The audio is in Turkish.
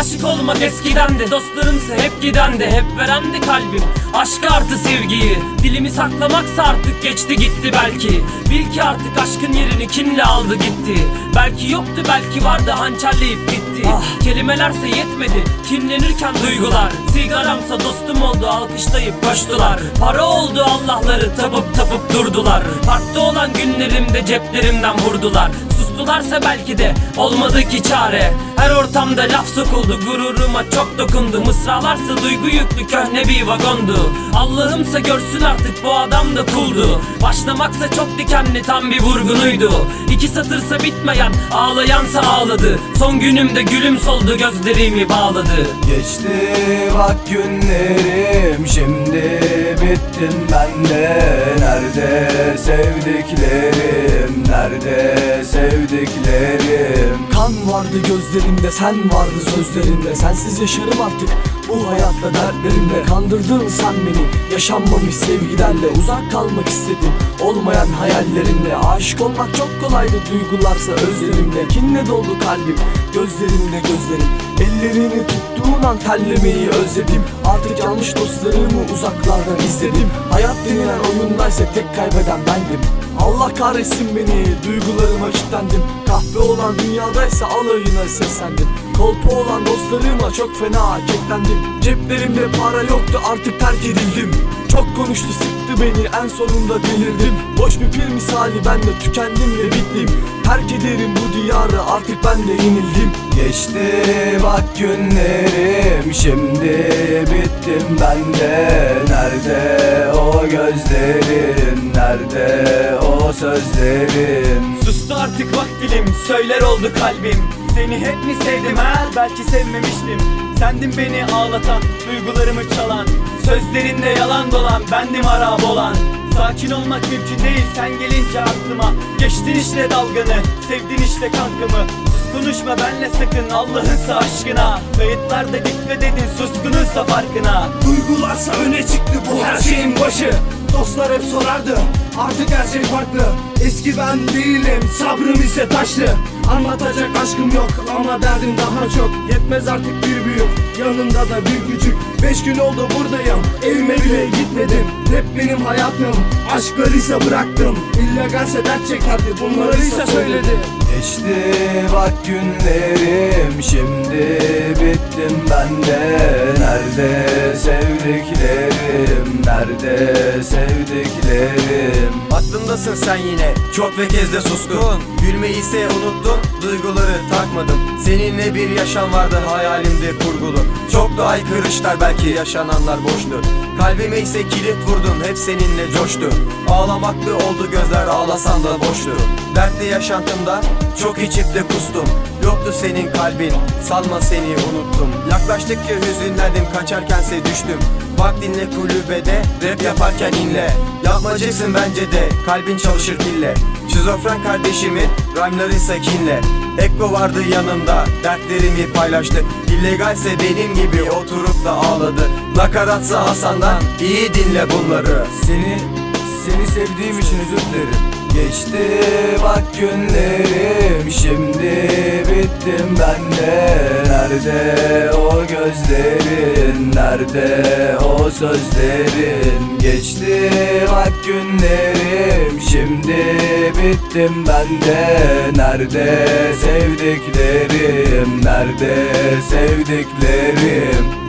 Aşık olmak eskiden de Dostlarımsa hep giden de Hep veren de kalbim. Aşk artı sevgiyi Dilimi saklamaksa artık geçti gitti belki. Bil ki artık aşkın yerini kinle aldı gitti. Belki yoktu belki vardı hançerleyip gitti. Kelimelerse yetmedi kinlenirken duygular. Sigaramsa dostum oldu alkışlayıp koştular. Para oldu Allah'ları tapıp tapıp durdular. Parkta olan günlerimde ceplerimden vurdular Sustularsa belki de olmadı ki çare. Her ortamda laf sokuldu gururuma çok dokundu. Mısralarsa duygu yüklü köhne bir vagondu. Allah'ımsa görsün artık bu adam da kuldu Başlamaksa çok dikenli tam bir vurgunuydu. İki satırsa bitmeyen ağlayansa ağladı. Son günümde gülüm soldu gözlerimi bağladı. Geçti bak günlerim Şimdi bittim ben de. Nerede sevdiklerim Nerede sevdiklerim? Kan vardı gözlerimde sen vardı sözlerimde. Sensiz yaşarım artık bu hayatta dertlerimle Kandırdın sen beni. Yaşanmamış sevgilerle Uzak kalmak istedim. Olmayan hayallerimle Aşık olmak çok kolaydı. Duygularsa özlerimle Kinle doldu kalbim. Gözlerimle gözlerim. Ellerini tuttuğun an terlemeyi özledim. Artık yanlış dostlarımı uzaklardan izledim. Hayat denilen oyundaysa tek kaybeden bendim. Allah kahretsin beni. Duygularıma kilitlendim. Kahve olan dünyadaysa alayına seslendim Kolpa olan dostlarıma çok fena kilitlendim Ceplerimde para yoktu artık terk edildim. Çok konuştu sıktı beni en sonunda delirdim. Boş bir pil misali ben de tükendim ve bittim. Terk ederim bu diyarı artık ben de yenildim. Geçti bak günlerim Şimdi bittim ben de. Nerede o gözlerin Nerede o sözlerin? Sustu artık bak söyler oldu kalbim Seni hep mi sevdim? Ha belki sevmemiştim. Sendin beni ağlatan duygularımı çalan Sözlerinde yalan dolan bendim harap olan. Sakin olmak mümkün değil sen gelince aklıma. Geçtin işte dalganı sevdin işte kankımı. Sus konuşma benle sakın Allah'ınsa aşkına. Kayıtlarda dikkat edin suskununsa farkına. Duygularsa öne çıktı bu her şeyin başı Dostlar hep sorardı artık her şey farklı. Eski ben değilim sabrım ise taşlı Anlatacak aşkım yok ama derdim daha çok. Yetmez artık bir büyük yanında da bir küçük. Beş gün oldu buradayım evime bile gitmedim. Rap benim hayatım aşkları ise bıraktım. İllegalse dert çekerdi bunları ise söyledi. Geçti bak günlerim Şimdi bittim ben de. Nerede sevdiklerim Nerede sevdiklerim? Aklımdasın sen yine çok ve kez de suskun. Gülmeyi ise unuttun duyguları takmadım Seninle bir yaşam vardı hayalimde kurgulu. Çok da aykırışlar belki yaşananlar boştu. Kalbime ise kilit vurdun hep seninle coştu. Ağlamaklı oldu gözler ağlasam da boştu. Dertli yaşantımda çok içip de kustum. Yoktu senin kalbin sanma seni unuttum. Yaklaştıkça hüzünlendim düştüm. Bak dinle kulübede rap yaparken inle. Yapmayacaksın bence de kalbin çalışır pille Şizofren kardeşimin rhyme'ları ise kinle Ekko vardı yanımda dertlerimi paylaştı. İllegalse benim gibi oturup da ağladı. Nakaratsa Hasan'dan iyi dinle bunları. Seni, seni sevdiğim için özür dilerim Geçti bak günlerim Şimdi bittim ben de. Nerede o gözlerin Nerede o sözlerin? Geçti bak günlerim Şimdi bittim ben de. Nerede sevdiklerim Nerede sevdiklerim